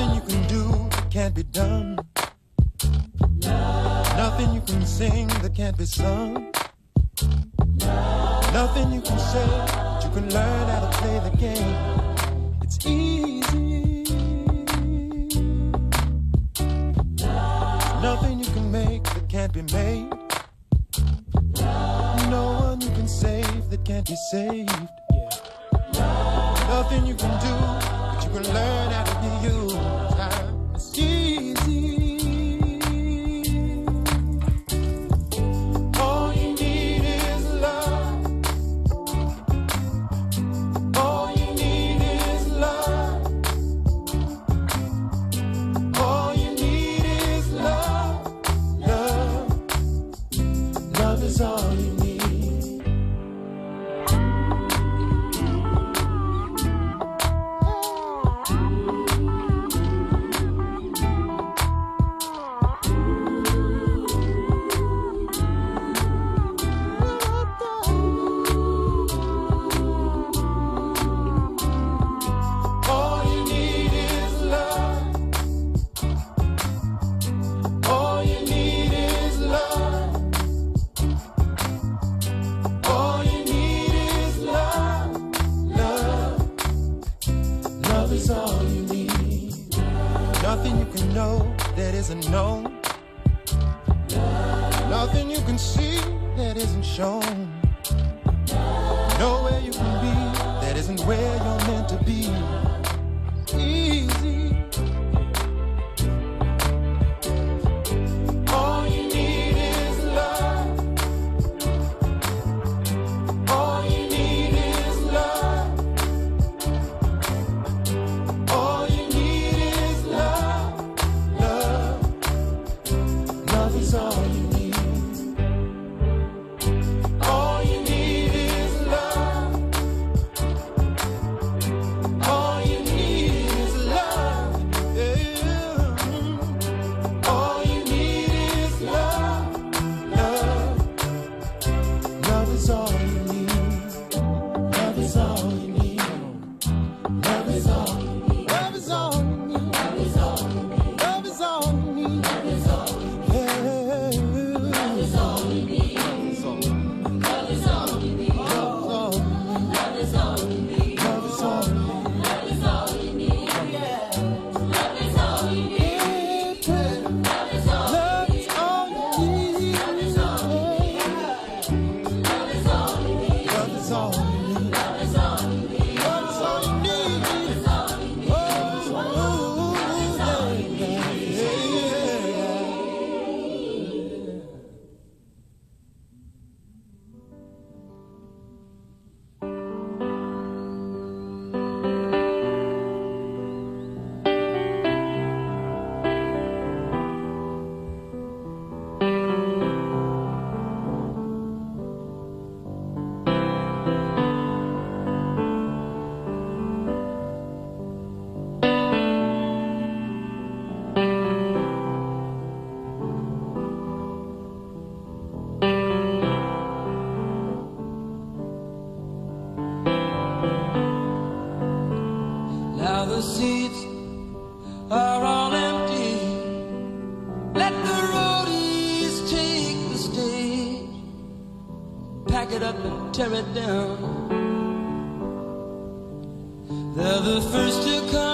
Nothing you can do that can't be done. Love. Nothing you can sing that can't be sung. Love. Nothing you can say that you can learn how to play the game. It's easy. Love. Nothing you can make that can't be made. No one you can save that can't be saved. Yeah. Nothing you can do can learn how to be you. That isn't known. Nothing you can see that isn't shown. Nowhere you can be that isn't where The seats are all empty. Let the roadies take the stage. Pack it up and tear it down. They're the first to come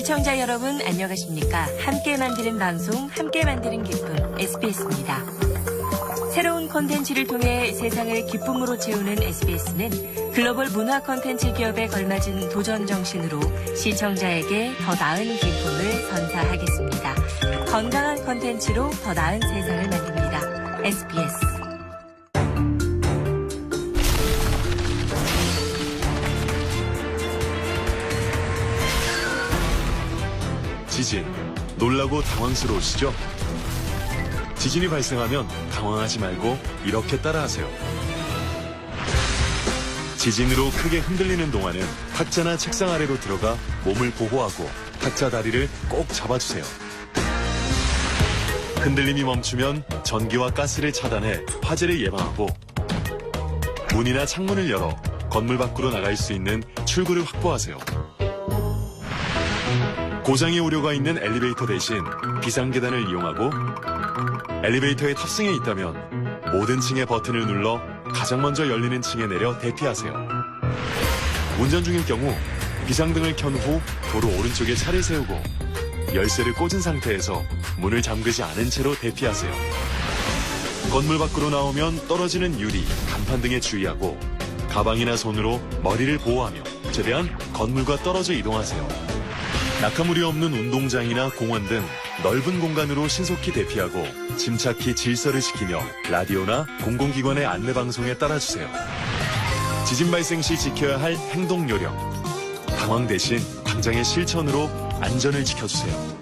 시청자 여러분 안녕하십니까? 함께 만드는 방송, 함께 만드는 기쁨 SBS입니다. 새로운 콘텐츠를 통해 세상을 기쁨으로 채우는 SBS는 글로벌 문화 콘텐츠 기업에 걸맞은 도전 정신으로 시청자에게 더 나은 기쁨을 선사하겠습니다. 건강한 콘텐츠로 더 나은 세상을 만듭니다. SBS 지진, 놀라고 당황스러우시죠? 지진이 발생하면 당황하지 말고 이렇게 따라하세요. 지진으로 크게 흔들리는 동안은 탁자나 책상 아래로 들어가 몸을 보호하고 탁자 다리를 꼭 잡아주세요. 흔들림이 멈추면 전기와 가스를 차단해 화재를 예방하고 문이나 창문을 열어 건물 밖으로 나갈 수 있는 출구를 확보하세요. 고장이 우려가 있는 엘리베이터 대신 비상계단을 이용하고 엘리베이터에 탑승해 있다면 모든 층의 버튼을 눌러 가장 먼저 열리는 층에 내려 대피하세요. 운전 중일 경우 비상등을 켠 후 도로 오른쪽에 차를 세우고 열쇠를 꽂은 상태에서 문을 잠그지 않은 채로 대피하세요. 건물 밖으로 나오면 떨어지는 유리, 간판 등에 주의하고 가방이나 손으로 머리를 보호하며 최대한 건물과 떨어져 이동하세요. 낙하물이 없는 운동장이나 공원 등 넓은 공간으로 신속히 대피하고 침착히 질서를 지키며 라디오나 공공기관의 안내방송에 따라주세요. 지진 발생 시 지켜야 할 행동 요령. 당황 대신 당장의 실천으로 안전을 지켜주세요.